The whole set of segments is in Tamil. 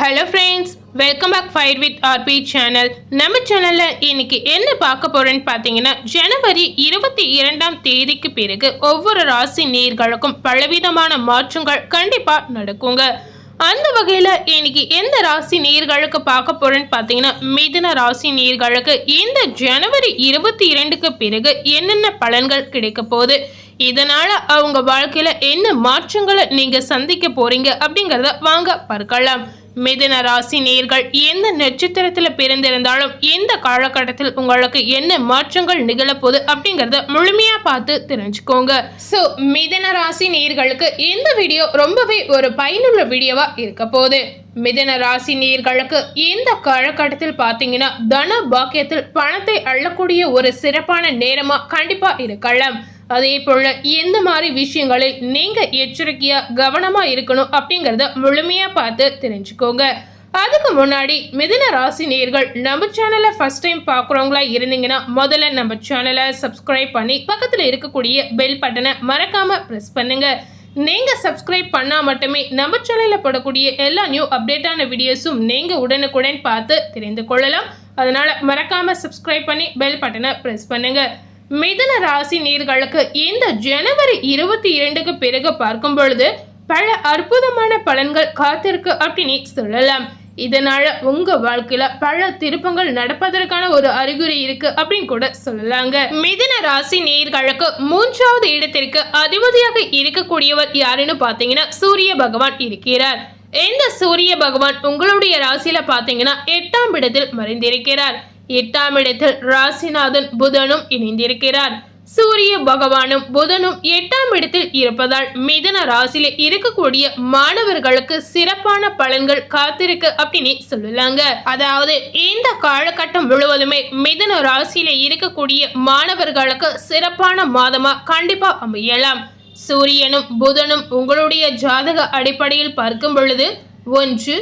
Hello friends welcome back fight with RP channel நம்ம சேனலில் இன்னைக்கு என்ன பார்க்க போகிறேன்னு பார்த்தீங்கன்னா ஜனவரி இருபத்தி இரண்டாம் தேதிக்கு பிறகு ஒவ்வொரு ராசி நீர்களுக்கும் பலவிதமான மாற்றங்கள் கண்டிப்பாக நடக்குங்க. அந்த வகையில் இன்னைக்கு எந்த ராசி நீர்களுக்கு பார்க்க போகிறேன்னு பார்த்தீங்கன்னா மிதுன ராசி நீர்களுக்கு இந்த ஜனவரி இருபத்தி இரண்டுக்கு பிறகு என்னென்ன பலன்கள் கிடைக்க போகுது? இதனால் அவங்க வாழ்க்கையில் என்ன மாற்றங்களை நீங்கள் சந்திக்க போகிறீங்க அப்படிங்கிறத வாங்க பார்க்கலாம். மிதுன ராசி நேர்கள் எந்த நட்சத்திரத்தில் பிறந்திருந்தாலும் எந்த காலகட்டத்தில் உங்களுக்கு என்ன மாற்றங்கள் நிகழப்போகுது அப்படிங்கறத முழுமையா பார்த்து தெரிஞ்சுக்கோங்க. ஸோ மிதுன ராசி நேர்களுக்கு இந்த வீடியோ ரொம்பவே ஒரு பயனுள்ள வீடியோவா இருக்க போகுது. மிதன ராசி நேர்களுக்கு இந்த காலகட்டத்தில் பார்த்தீங்கன்னா தன பாக்கியத்தில் பணத்தை அள்ளக்கூடிய ஒரு சிறப்பான நேரமா கண்டிப்பா இருக்கலாம். அதே போல் எந்த மாதிரி விஷயங்களில் நீங்கள் எச்சரிக்கையாக கவனமாக இருக்கணும் அப்படிங்கிறத முழுமையாக பார்த்து தெரிஞ்சுக்கோங்க. அதுக்கு முன்னாடி மிதுன ராசி நேர்கள் நம்ம சேனலை ஃபஸ்ட் டைம் பார்க்குறவங்களா இருந்தீங்கன்னா முதல்ல நம்ம சேனலை சப்ஸ்கிரைப் பண்ணி பக்கத்தில் இருக்கக்கூடிய பெல் பட்டனை மறக்காமல் ப்ரெஸ் பண்ணுங்கள் நீங்கள் சப்ஸ்கிரைப் பண்ணால் மட்டுமே நம்ம சேனலில் போடக்கூடிய எல்லா நியூ அப்டேட்டான வீடியோஸும் நீங்கள் உடனுக்குடன் பார்த்து தெரிந்து கொள்ளலாம். அதனால் மறக்காமல் சப்ஸ்கிரைப் பண்ணி பெல் பட்டனை ப்ரெஸ் பண்ணுங்கள் மிதன ராசி நீர்களுக்கு இந்த ஜனவரி இருபத்தி இரண்டுக்கு பிறகு பார்க்கும் பொழுது பல அற்புதமான பலன்கள் காத்திருக்கு அப்படின்னு சொல்லலாம். இதனால உங்க வாழ்க்கையில பல திருப்பங்கள் நடப்பதற்கான ஒரு அறிகுறி இருக்கு அப்படின்னு கூட சொல்லலாங்க. மிதன ராசி நேர்களுக்கு மூன்றாவது இடத்திற்கு அதிபதியாக இருக்கக்கூடியவர் யாருன்னு பாத்தீங்கன்னா சூரிய பகவான் இருக்கிறார். இந்த சூரிய பகவான் உங்களுடைய ராசியில பாத்தீங்கன்னா எட்டாம் இடத்தில் மறைந்திருக்கிறார். எட்டாம் இடத்தில் ராசிநாதன் புதனும் இணைந்திருக்கிறார். சூரிய பகவானும் புதனும் எட்டாம் இடத்தில் இருப்பதால் மிதன ராசியில இருக்கக்கூடிய மாணவர்களுக்கு சிறப்பான பலன்கள் காத்திருக்கு அப்படின்னு சொல்லலாங்க. அதாவது இந்த காலகட்டம் முழுவதுமே மிதன ராசியில இருக்கக்கூடிய மாணவர்களுக்கு சிறப்பான மாதமா கண்டிப்பா அமையலாம். சூரியனும் புதனும் உங்களுடைய ஜாதக அடிப்படையில் பார்க்கும் பொழுது ஒன்று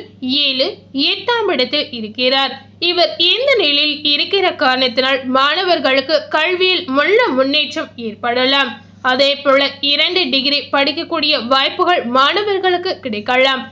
ஏழு எட்டாம் இடத்தில் இருக்கிறார். இவர் இந்த நிலையில் இருக்கிற காரணத்தினால் மாணவர்களுக்கு கல்வியில் முள்ள முன்னேற்றம் ஏற்படலாம். அதே போல இரண்டு டிகிரி படிக்கக்கூடிய வாய்ப்புகள் மாணவர்களுக்கு கிடைக்கலாம்.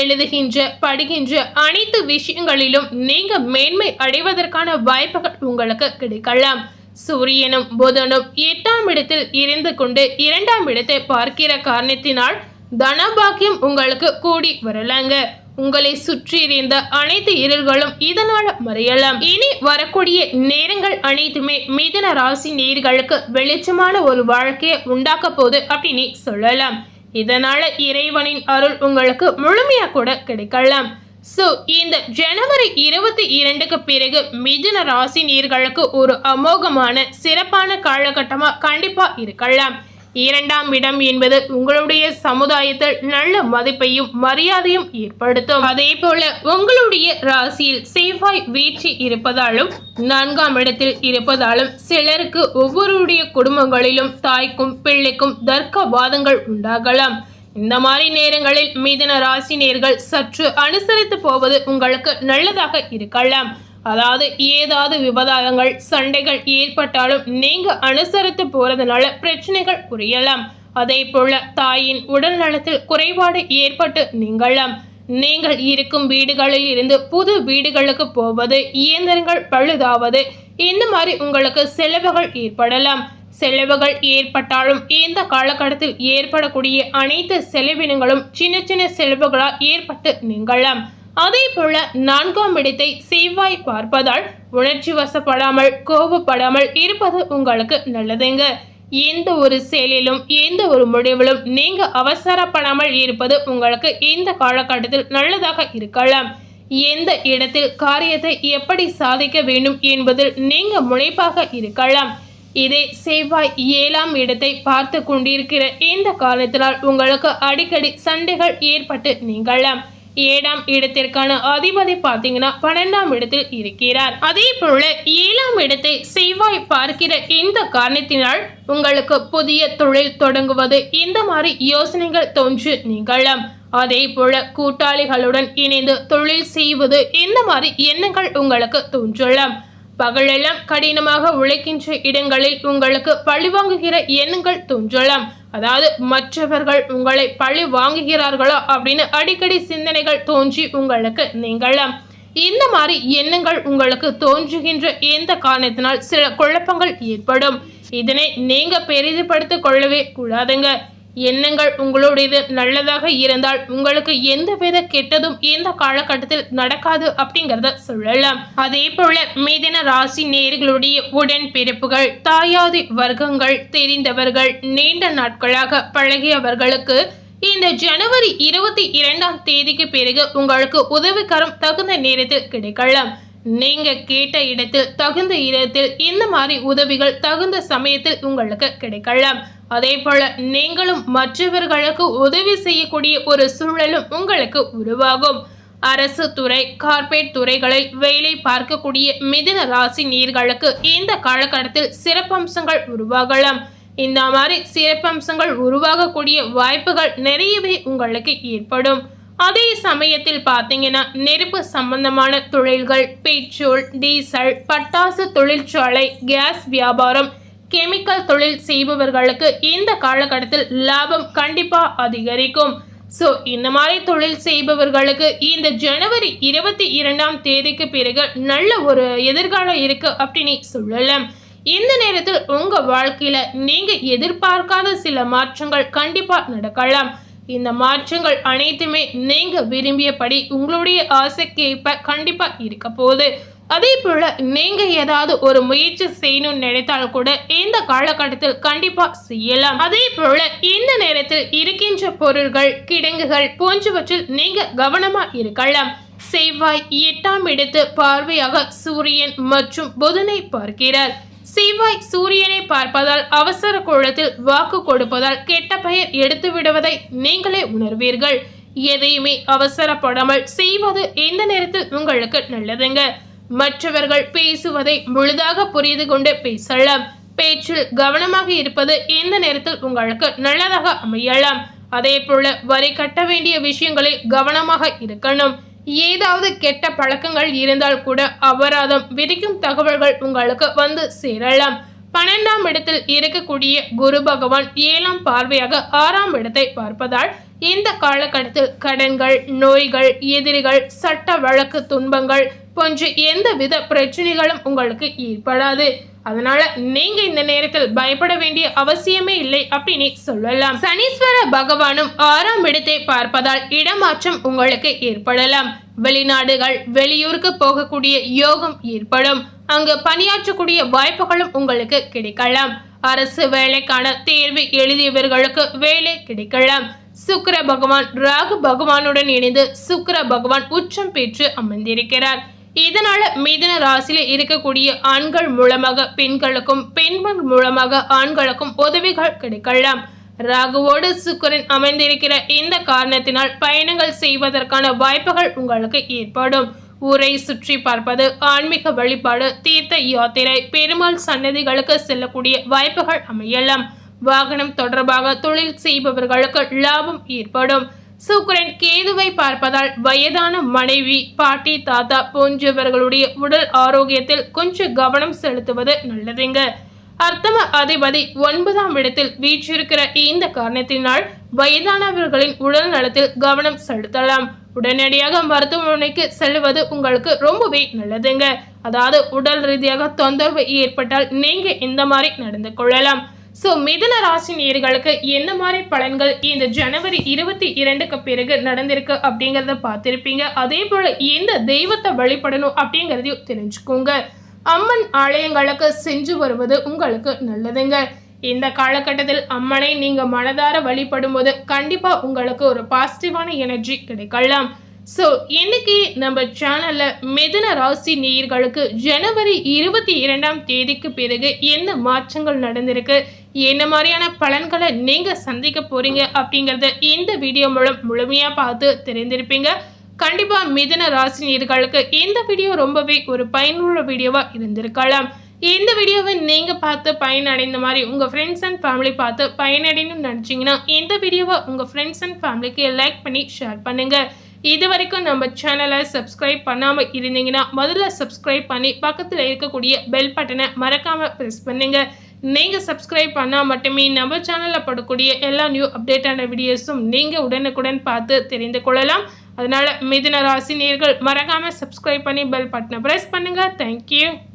எழுதுகின்ற படிக்கின்ற அனைத்து விஷயங்களிலும் நீங்க மேன்மை அடைவதற்கான வாய்ப்புகள் உங்களுக்கு கிடைக்கலாம். சூரியனும் புதனும் எட்டாம் இடத்தில் இருந்து கொண்டு இரண்டாம் இடத்தை பார்க்கிற காரணத்தினால் தனபாக்கியம் உங்களுக்கு கூடி வரலாங்க. உங்களை சுற்றி இருந்த அனைத்து இருள்களும் இதனால் மறையலாம். இனி வரக்கூடிய நேரங்கள் அனைத்துமே மிதன ராசி நேர்களுக்கு வெளிச்சமான ஒரு வாழ்க்கையை உண்டாக்க போகுது அப்படின்னு சொல்லலாம். இதனால இறைவனின் அருள் உங்களுக்கு முழுமையா கூட கிடைக்கலாம். ஸோ இந்த ஜனவரி இருபத்தி இரண்டுக்கு பிறகு மிதுன ராசி நீர்களுக்கு ஒரு அமோகமான சிறப்பான காலகட்டமாக கண்டிப்பாக இருக்கலாம். இரண்டாம் இடம் என்பது உங்களுடைய சமுதாயத்தில் நல்ல மதிப்பையும் மரியாதையும் ஏற்படுத்தும். அதே போல உங்களுடைய ராசியில் செவ்வாய் வீழ்ச்சி இருப்பதாலும் நான்காம் இடத்தில் இருப்பதாலும் சிலருக்கு ஒவ்வொருடைய குடும்பங்களிலும் தாய்க்கும் பிள்ளைக்கும் தர்க்க வாதங்கள் உண்டாகலாம். இந்த மாதிரி நேரங்களில் மீதன ராசி நேர்கள் சற்று அனுசரித்து போவது உங்களுக்கு நல்லதாக இருக்கலாம். அதாவது ஏதாவது விவாதங்கள் சண்டைகள் ஏற்பட்டாலும் நீங்க அனுசரித்து போறதுனால பிரச்சனைகள் குறையலாம். அதே போல தாயின் உடல் நலத்தில் குறைபாடு ஏற்பட்டு நீங்களாம் நீங்கள் இருக்கும் வீடுகளில் இருந்து புது வீடுகளுக்கு போவது இயந்திரங்கள் பழுதாவது இந்த மாதிரி உங்களுக்கு செலவுகள் ஏற்படலாம். செலவுகள் ஏற்பட்டாலும் இந்த காலகட்டத்தில் ஏற்படக்கூடிய அனைத்து செலவினங்களும் சின்ன சின்ன செலவுகளால் ஏற்பட்டு நீங்களாம் அதே போல நான்காம் இடத்தை செவ்வாய் பார்ப்பதால் உணர்ச்சி வசப்படாமல் கோபப்படாமல் இருப்பது உங்களுக்கு நல்லதுங்க. எந்த ஒரு செயலிலும் எந்த ஒரு முடிவிலும் நீங்க அவசரப்படாமல் இருப்பது உங்களுக்கு இந்த காலகட்டத்தில் நல்லதாக இருக்கலாம். எந்த இடத்தில் காரியத்தை எப்படி சாதிக்க வேண்டும் என்பதில் நீங்க முனைப்பாக இருக்கலாம். இதே செவ்வாய் ஏழாம் இடத்தை பார்த்து கொண்டிருக்கிற இந்த காலத்தினால் உங்களுக்கு அடிக்கடி சண்டைகள் ஏற்பட்டு நீங்களாம் ஏழாம் இடத்திற்கான அதிபதி பார்த்தீங்கன்னா பன்னெண்டாம் இடத்தில் இருக்கிறார். அதே போல ஏழாம் இடத்தை செவ்வாய் பார்க்கிற இந்த காரணத்தினால் உங்களுக்கு புதிய தொழில் தொடங்குவது இந்த மாதிரி யோசனைகள் தோன்று நிகழும் அதே போல கூட்டாளிகளுடன் இணைந்து தொழில் செய்வது இந்த மாதிரி எண்ணங்கள் உங்களுக்கு தோன்றலாம். பகலெல்லாம் கடினமாக உழைக்கின்ற இடங்களில் உங்களுக்கு பழிவாங்குகிற எண்ணங்கள் தோன்றலாம். அதாவது மற்றவர்கள் உங்களை பழி வாங்குகிறார்களோ அப்படின்னு அடிக்கடி சிந்தனைகள் தோன்றி உங்களுக்கு நீங்களாம் இந்த மாதிரி எண்ணங்கள் உங்களுக்கு தோன்றுகின்ற எந்த காரணத்தினால் சில குழப்பங்கள் ஏற்படும். இதனை நீங்க பெரிதுபடுத்திக் கொள்ளவே கூடாதுங்க. எண்ணங்கள் உங்களுடையது நல்லதாக இருந்தால் உங்களுக்கு எந்தவித கெட்டதும் இந்த காலகட்டத்தில் நடக்காது அப்படிங்கறத சொல்லலாம். அதே போல மீதின ராசி நேர்களுடைய உடன்பிறப்புகள் தாயாதி வர்க்கங்கள் தெரிந்தவர்கள் நீண்ட நாட்களாக பழகியவர்களுக்கு இந்த ஜனவரி இருபத்தி இரண்டாம் தேதிக்கு பிறகு உங்களுக்கு உதவிக்கரம் தகுந்த நேரத்தில் கிடைக்கலாம். நீங்க கேட்ட இடத்தில் தகுந்த இடத்தில் இந்த மாதிரி உதவிகள் தகுந்த சமயத்தில் உங்களுக்கு கிடைக்கலாம். அதே போல நீங்களும் மற்றவர்களுக்கு உதவி செய்யக்கூடிய ஒரு சூழலும் உங்களுக்கு உருவாகும். அரசு துறை கார்பரேட் துறைகளில் வேலை பார்க்கக்கூடிய மிதின ராசி நீர்களுக்கு இந்த காலகட்டத்தில் சிறப்பம்சங்கள் உருவாகலாம். இந்த மாதிரி சிறப்பம்சங்கள் உருவாகக்கூடிய வாய்ப்புகள் நிறையவே உங்களுக்கு ஏற்படும். அதே சமயத்தில் பார்த்தீங்கன்னா நெருப்பு சம்பந்தமான தொழில்கள் பெட்ரோல் டீசல் பட்டாசு தொழிற்சாலை கேஸ் வியாபாரம் கெமிக்கல் தொழில் செய்பவர்களுக்கு இந்த காலகட்டத்தில் லாபம் கண்டிப்பாக அதிகரிக்கும். ஸோ இந்த மாதிரி தொழில் செய்பவர்களுக்கு இந்த ஜனவரி இருபத்தி இரண்டாம் தேதிக்கு பிறகு நல்ல ஒரு எதிர்காலம் இருக்குது அப்படின்னு சொல்லலாம். இந்த நேரத்தில் உங்கள் வாழ்க்கையில் நீங்கள் எதிர்பார்க்காத சில மாற்றங்கள் கண்டிப்பாக நடக்கலாம். இந்த மாற்றங்கள் அனைத்துமே நீங்க விரும்பியபடி உங்களுடைய ஆசைக்கு ஏற்ப கண்டிப்பா இருக்க போகுது. அதே போல நீங்க ஏதாவது ஒரு முயற்சி செய்யணும்னு நினைத்தால் கூட இந்த காலகட்டத்தில் கண்டிப்பா செய்யலாம். அதே போல இந்த நேரத்தில் இருக்கின்ற பொருள்கள் கிடங்குகள் போன்றவற்றில் நீங்க கவனமா இருக்கலாம். செவ்வாய் எட்டாம் இடத்து பார்வையாக சூரியன் மற்றும் புதனை பார்க்கிறார். செவ்வாய் சூரியனை பார்ப்பதால் அவசர கோலத்தில் வாக்கு கொடுப்பதால் கெட்ட பெயர் எடுத்து விடுவதை நீங்களே உணர்வீர்கள். எதையுமே அவசரப்படாமல் செய்வது எந்த நேரத்தில் உங்களுக்கு நல்லதுங்க? மற்றவர்கள் பேசுவதை முழுதாக புரிந்து கொண்டு பேசலாம். பேச்சில் கவனமாக இருப்பது எந்த நேரத்தில் உங்களுக்கு நல்லதாக அமையலாம். அதே போல வரி கட்ட வேண்டிய விஷயங்களில் கவனமாக இருக்கணும். ஏதாவது கெட்ட பழக்கங்கள் இருந்தால் கூட அபராதம் விதிக்கும் தகவல்கள் உங்களுக்கு வந்து சேரலாம். பன்னெண்டாம் இடத்தில் இருக்கக்கூடிய குரு பகவான் ஏழாம் பார்வையாக ஆறாம் இடத்தை பார்ப்பதால் இந்த காலகட்டத்தில் கடன்கள் நோய்கள் எதிரிகள் சட்ட வழக்கு துன்பங்கள் போன்ற எந்தவித பிரச்சனைகளும் உங்களுக்கு ஏற்படாது. அதனால நீங்க இந்த நேரத்தில் பயப்பட வேண்டிய அவசியமே இல்லை அப்படின்னு சொல்லலாம். சனீஸ்வர பகவானும் ஆறாம் இடத்தை பார்ப்பதால் இடமாற்றம் உங்களுக்கு ஏற்படலாம். வெளிநாடுகள் வெளியூருக்கு போகக்கூடிய யோகம் ஏற்படும். அங்கு பணியாற்றக்கூடிய வாய்ப்புகளும் உங்களுக்கு கிடைக்கலாம். அரசு வேலைக்கான தேர்வு எழுதியவர்களுக்கு வேலை கிடைக்கலாம். சுக்கர பகவான் ராகு பகவானுடன் இணைந்து சுக்கர பகவான் உச்சம் பெற்று அமர்ந்திருக்கிறார். இதனால மிதன ராசியில இருக்கக்கூடிய ஆண்கள் மூலமாக பெண்களுக்கும் பெண்கள் மூலமாக ஆண்களுக்கும் உதவிகள் கிடைக்கலாம். ராகுவோடு சுக்கரன் அமைந்திருக்கிற இந்த காரணத்தினால் பயணங்கள் செய்வதற்கான வாய்ப்புகள் உங்களுக்கு ஏற்படும். ஊரை சுற்றி பார்ப்பது ஆன்மீக வழிபாடு தீர்த்த யாத்திரை பெருமாள் சன்னதிகளுக்கு செல்லக்கூடிய வாய்ப்புகள் அமையலாம். வாகனம் தொடர்பாக தொழில் செய்பவர்களுக்கு லாபம் ஏற்படும். சுக்கரன் கேதுவை பார்ப்பதால் வயதான மனைவி பாட்டி தாத்தா போன்றவர்களுடைய உடல் ஆரோக்கியத்தில் கொஞ்சம் கவனம் செலுத்துவது நல்லதுங்க. அர்த்தம அதிபதி ஒன்பதாம் இடத்தில் வீற்றிருக்கிற இந்த காரணத்தினால் வயதானவர்களின் உடல் நலத்தில் கவனம் செலுத்தலாம். உடனடியாக மருத்துவமனைக்கு செல்வது உங்களுக்கு ரொம்பவே நல்லதுங்க. அதாவது உடல் ரீதியாக தொந்தரவு ஏற்பட்டால் நீங்க இந்த மாதிரி நடந்து கொள்ளலாம். ஸோ மிதுன ராசி நேர்களுக்கு என்ன மாதிரி பலன்கள் இந்த ஜனவரி இருபத்தி இரண்டுக்கு பிறகு நடந்திருக்கு அப்படிங்கிறத பார்த்துருப்பீங்க. அதே போல் எந்த தெய்வத்தை வழிபடணும் அப்படிங்கிறதையும் தெரிஞ்சுக்கோங்க. அம்மன் ஆலயங்களுக்கு செஞ்சு வருவது உங்களுக்கு நல்லதுங்க. இந்த காலகட்டத்தில் அம்மனை நீங்கள் மனதார வழிபடும் போது கண்டிப்பாக உங்களுக்கு ஒரு பாசிட்டிவான எனர்ஜி கிடைக்கலாம். ஸோ இன்னைக்கு நம்ம சேனலில் மிதுன ராசி நேயர்களுக்கு ஜனவரி இருபத்தி இரண்டாம் தேதிக்கு பிறகு என்ன மாற்றங்கள் நடந்திருக்கு? என்ன மாதிரியான பலன்களை நீங்கள் சந்திக்க போகிறீங்க அப்படிங்கிறத இந்த வீடியோ மூலம் முழுமையாக பார்த்து தெரிந்திருப்பீங்க. கண்டிப்பாக மிதுன ராசி நேயர்களுக்கு இந்த வீடியோ ரொம்பவே ஒரு பயனுள்ள வீடியோவாக இருந்திருக்கலாம். இந்த வீடியோவை நீங்கள் பார்த்து பயனடைந்த மாதிரி உங்கள் ஃப்ரெண்ட்ஸ் அண்ட் ஃபேமிலி பார்த்து பயனடையணும்னு நினச்சிங்கன்னா இந்த வீடியோவை உங்கள் ஃப்ரெண்ட்ஸ் அண்ட் ஃபேமிலிக்கு லைக் பண்ணி ஷேர் பண்ணுங்கள் இது வரைக்கும் நம்ம சேனலை சப்ஸ்கிரைப் பண்ணாமல் இருந்தீங்கன்னா முதல்ல சப்ஸ்கிரைப் பண்ணி பக்கத்தில் இருக்கக்கூடிய பெல் பட்டனை மறக்காமல் ப்ரெஸ் பண்ணுங்கள் நீங்கள் சப்ஸ்கிரைப் பண்ணால் மட்டுமே நம்ம சேனலில் படக்கூடிய எல்லா நியூ அப்டேட்டான வீடியோஸும் நீங்கள் உடனுக்குடன் பார்த்து தெரிந்து கொள்ளலாம். அதனால் மிதுன ராசி நேர்கள் மறக்காமல் சப்ஸ்கிரைப் பண்ணி பெல் பட்டனை ப்ரெஸ் பண்ணுங்கள் தேங்க்யூ